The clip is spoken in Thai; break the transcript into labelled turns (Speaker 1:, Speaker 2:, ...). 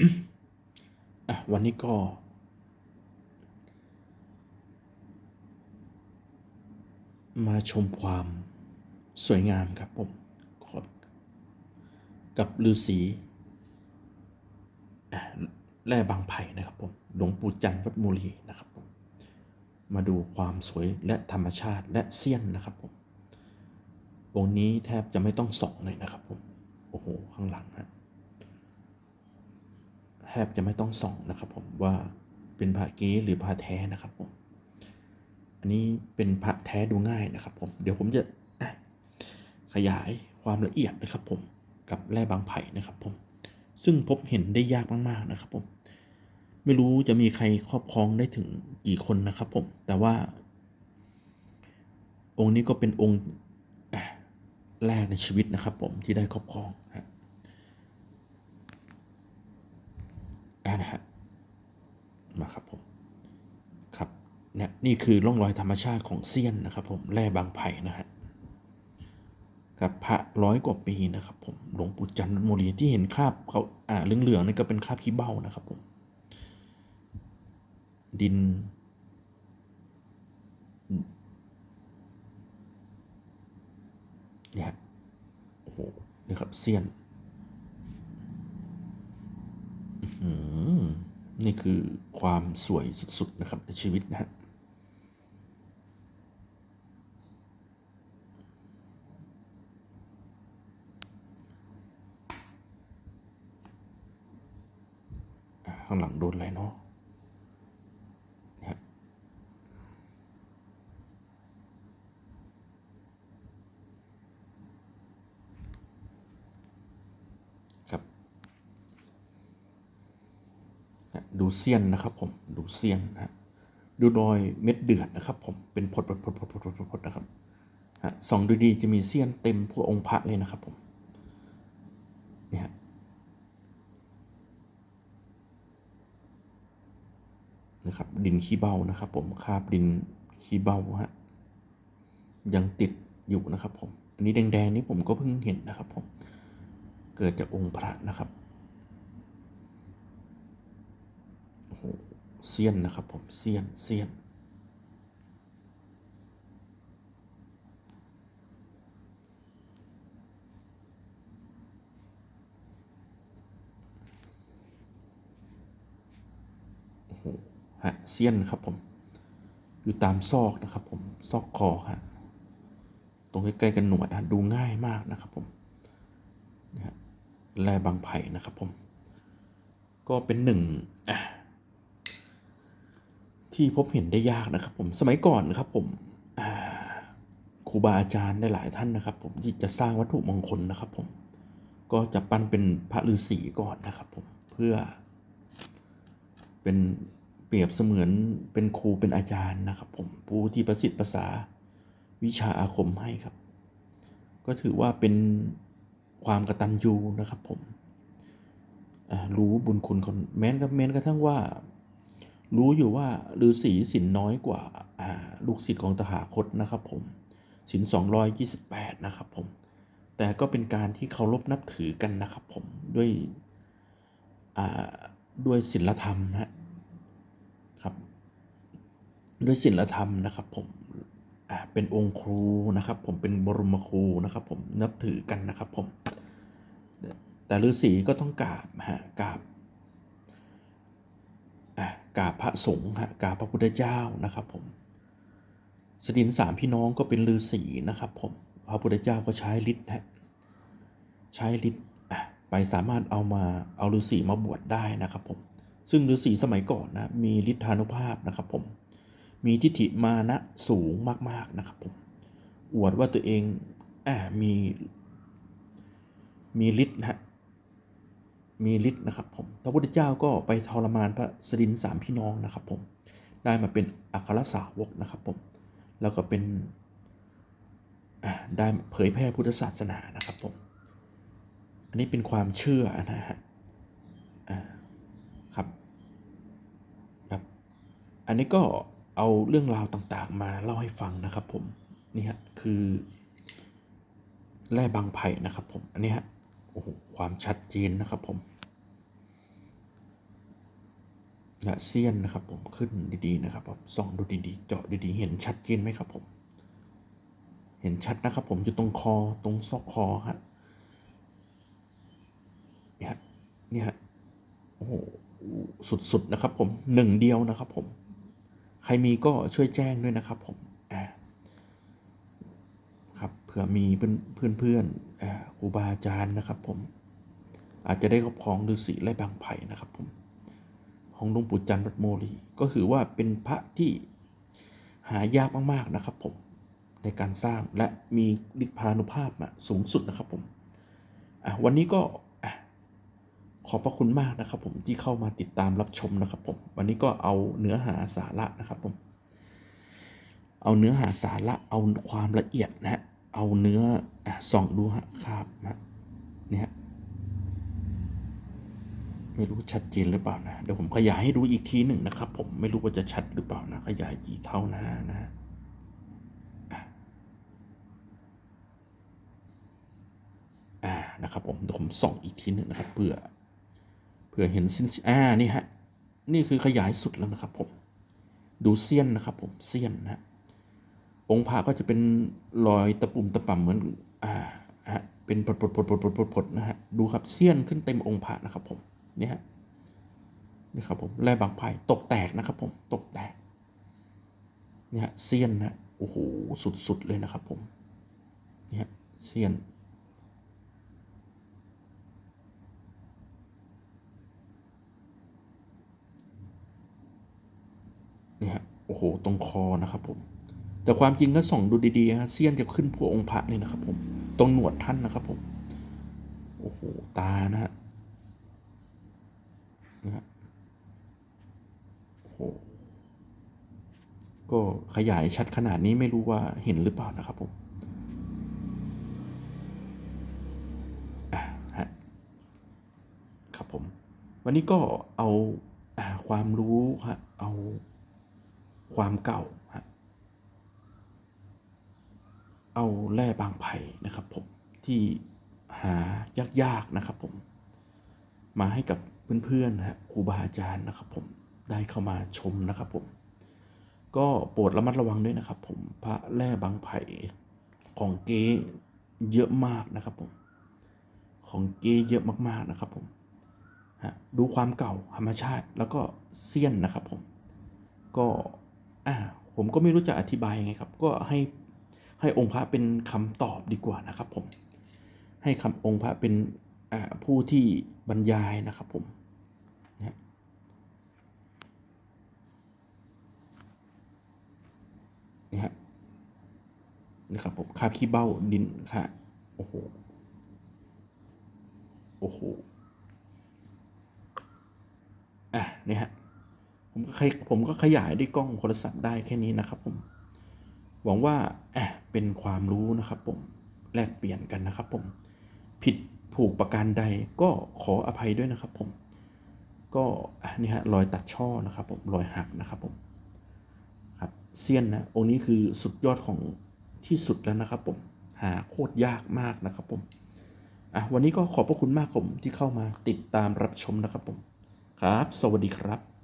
Speaker 1: อะวันนี้ก็มาชมความสวยงามครับผมกับฤาษีอะแร่บางไผ่นะครับผมหลวงปู่จันทร์วัดมูลีนะครับผมมาดูความสวยและธรรมชาติและเสี้ยนนะครับผมองค์นี้แทบจะไม่ต้องส่องเลยนะครับผมโอ้โหข้างหลังฮะ แทบจะไม่ต้องส่องนะครับผมว่าเป็นพระเก๊หรือพระแท้นะครับผมอันนี้เป็นพระแท้ดูง่ายนะครับผมเดี๋ยวผมจะขยายความละเอียดนะครับผมกับแร่บางไผ่นะครับผมซึ่งพบเห็นได้ยากมากๆนะครับผมไม่รู้จะมีใครครอบครองได้ถึงกี่คนนะครับผมแต่ว่า องค์นี้ก็เป็นองค์แรกในชีวิตนะครับผมที่ได้ครอบครองฮะ อ่านะฮะมาครับผมครับเนี่ยนี่คือร่องรอยธรรมชาติของเซียนนะครับ ผมแร่บางไผ่นะฮะกับพระร้อยกว่าปีนะครับ ผมหลวงปู่จันทร์โมลีที่เห็นคราบเขาอ่าเหลืองๆนี่ก็เป็นคราบขี้เบ้านะครับผมดิน เนี่ยฮะโอ้โหนี่ครับเซียน อืม นี่คือความสวยสุดๆนะครับในชีวิตนะฮะข้างหลังโดนอะไรเนาะ ดูเซียนนะครับผมดูเซียนนะดูรอยเม็ดเดือดนะครับผมเป็นพดพดพดพดพดพดนะครับส่องดูดีจะมีเซียนเต็มพวกองค์พระเลยนะครับผมเนี่ยนะครับดินขี้เบานะครับผมคาบดินขี้เบาฮะยังติดอยู่นะครับผม อันนี้แดงๆนี่ผมก็เพิ่งเห็นนะครับผม เกิดจากองค์พระนะครับ เซียนนะครับผมเซียนเซียนโอ้โหฮะเซียนครับผม อยู่ตามซอกนะครับผม ซอกคอฮะ ตรงใกล้ๆกันหนวดฮะดูง่ายมากนะครับผมนะฮะแร่บางไผ่นะครับผม ก็เป็นหนึ่งอะ ที่พบเห็นได้ยากนะครับ ผมสมัยก่อนนะครับผมครูบาอาจารย์ได้หลายท่านนะครับ ผมที่จะสร้างวัตถุมงคลนะครับ ผมก็จะปั้นเป็นพระฤาษีก่อนนะครับ ผมเพื่อ เป็นเปรียบเสมือนเป็นครูเป็นอาจารย์นะครับ ผมผู้ที่ประสิทธิ์ภาษาวิชาอาคมให้ครับ ก็ถือว่าเป็นความกระตัญญูนะครับ ผมรู้บุญคุณคนแม้นกับแม้นกระทั่งว่า รู้อยู่ว่าฤาษีสินน้อยกว่าลูกศิษย์ของตถาคตนะครับผมสิน228 นะครับผม แต่ก็เป็นการที่เคารพนับถือกันนะครับผม ด้วยด้วยศีลธรรมฮะครับ ด้วยศีลธรรมนะครับผมเป็นองค์ครูนะครับ ผมเป็นบรมครูนะครับ ผมนับถือกันนะครับผม แต่ฤาษีก็ต้องกราบฮะกราบ กราบพระสงฆ์ฮะกราบพระพุทธเจ้านะครับผมสดินสามพี่น้องก็เป็นฤาษีนะครับผมพระพุทธเจ้าก็ใช้ฤทธิ์ฮะใช้ฤทธิ์ไปสามารถเอามาเอาฤาษีมาบวชได้นะครับผมซึ่งฤาษีสมัยก่อนนะมีฤทธานุภาพนะครับผมมีทิฏฐิมานะสูงมากๆนะครับผมอวดว่าตัวเองอมีมีฤทธิ์นะฮะ มีฤทธิ์นะครับผมพระพุทธเจ้าก็ไปทรมานพระสดินสามพี่น้องนะครับผมได้มาเป็นอัครสาวกนะครับผมแล้วก็เป็นได้เผยแพร่พุทธศาสนานะครับผมอันนี้เป็นความเชื่อนะฮะครับครับ อันนี้ก็เอาเรื่องราวต่างๆ มาเล่าให้ฟังนะครับผมนี่ฮะคือแร่บางไผ่นะครับผมอันนี้ฮะ อ้โหความชัดเจนนะครับผมและเซียนนะครับผมขึ้นดีๆนะครับผมส่องดูดีๆ เจาะดีๆ เห็นชัดเจนไหมครับผม เห็นชัดนะครับผมอยู่ตรงคอตรงซอกคอฮะเนี่ยเนี่ยโอ้โหสุดๆนะครับผมหนึ่งเดียวนะครับผม ใครมีก็ช่วยแจ้งด้วยนะครับผมอ่าครับเผื่อมีเพื่อนเพื่อน ครูบาอาจารย์นะครับผมอาจจะได้ครอบครองฤาษีและบางไผ่นะครับผมของหลวงปู่จันทร์วัดโมลีก็คือว่าเป็นพระที่หายากมากๆนะครับผมในการสร้างและมีฤทธานุภาพสูงสุดนะครับผมวันนี้ก็อะขอบพระคุณมากนะครับผมที่เข้ามาติดตามรับชมนะครับผมวันนี้ก็เอาเนื้อหาสาระนะครับผมเอาเนื้อหาสาระเอาความละเอียดนะฮะ เอาเนื้ออส่องดูฮะครับฮะเนี่ยไม่รู้ชัดเจนหรือเปล่านะ เดี๋ยวผมขยายให้ดูอีกทีหนึ่งนะครับ ผมไม่รู้ว่าจะชัดหรือเปล่านะ ขยายกี่เท่านะนะอะอ่านะครับ ผมเดี๋ยวผมส่องอีกทีหนึ่งนะครับเพื่อเพื่อเห็นสิ้นอ่านี่ฮะนี่คือขยายสุดแล้วนะครับ ผม ดูเสี้ยนนะครับ ผมเสี้ยนนะ องค์พระก็จะเป็นรอยตะปุ่มตะป่ำเหมือนอ่าฮะเป็นปดปดปดปดปดปดปดนะฮะดูครับเสี้ยนขึ้นเต็มองค์พระนะครับผมเนี่ยฮะนี่ครับผมแร่บางไผ่ตกแตกนะครับผมตกแตกเนี่ยฮะเสี้ยนนะโอ้โหสุดๆเลยนะครับผมเนี่ยฮะเสี้ยนเนี่ยฮะโอ้โห ตรงคอนะครับผม แต่ความจริงก็ส่องดูดีๆฮะเสี้ยนจะขึ้นพวกองค์พระเลยนะครับ ผมตรงหนวดท่านนะครับ ผมโอ้โหตานะฮะนะฮะโอ้โหก็ขยายชัดขนาดนี้ไม่รู้ว่าเห็นหรือเปล่านะครับผมอะฮะครับผม วันนี้ก็เอาอ่าความรู้ฮะเอาความเก่าฮะ เอาแร่บางไผ่นะครับผมที่หายากๆนะครับผมมาให้กับเพื่อนๆนะฮะครูบาอาจารย์นะครับผมได้เข้ามาชมนะครับผมก็โปรดระมัดระวังด้วยนะครับผมพระแร่บางไผ่ของเก๊เยอะมากนะครับผมของเก๊เยอะมากๆนะครับผมฮะดูความเก่าธรรมชาติแล้วก็เสี้ยนนะครับผมก็อ่าผมก็ไม่รู้จะอธิบายยังไงครับ ก็ให้ ให้องค์พระเป็นคำตอบดีกว่านะครับผมให้คำองค์พระเป็นผู้ที่บรรยายนะครับผมนะนี่ฮะนี่ครับผมคาบขี้เบ้าดินค่ะโอ้โหโอ้โหอะเนี่ยฮะผมก็ผมก็ขยายด้วยกล้องโทรศัพท์ได้แค่นี้นะครับผม หวังว่าแอะ เป็นความรู้นะครับผมแลกเปลี่ยนกันนะครับผมผิดผูกประการใดก็ขออภัยด้วยนะครับผม ก็นี่ฮะรอยตัดช่อนะครับผมรอยหักนะครับผมครับเซียนนะองค์นี้คือสุดยอดของที่สุดแล้วนะครับผมหาโคตรยากมากนะครับผมอะวันนี้ก็ขอบพระคุณมากผมที่เข้ามาติดตามรับชมนะครับผมครับ สวัสดีครับ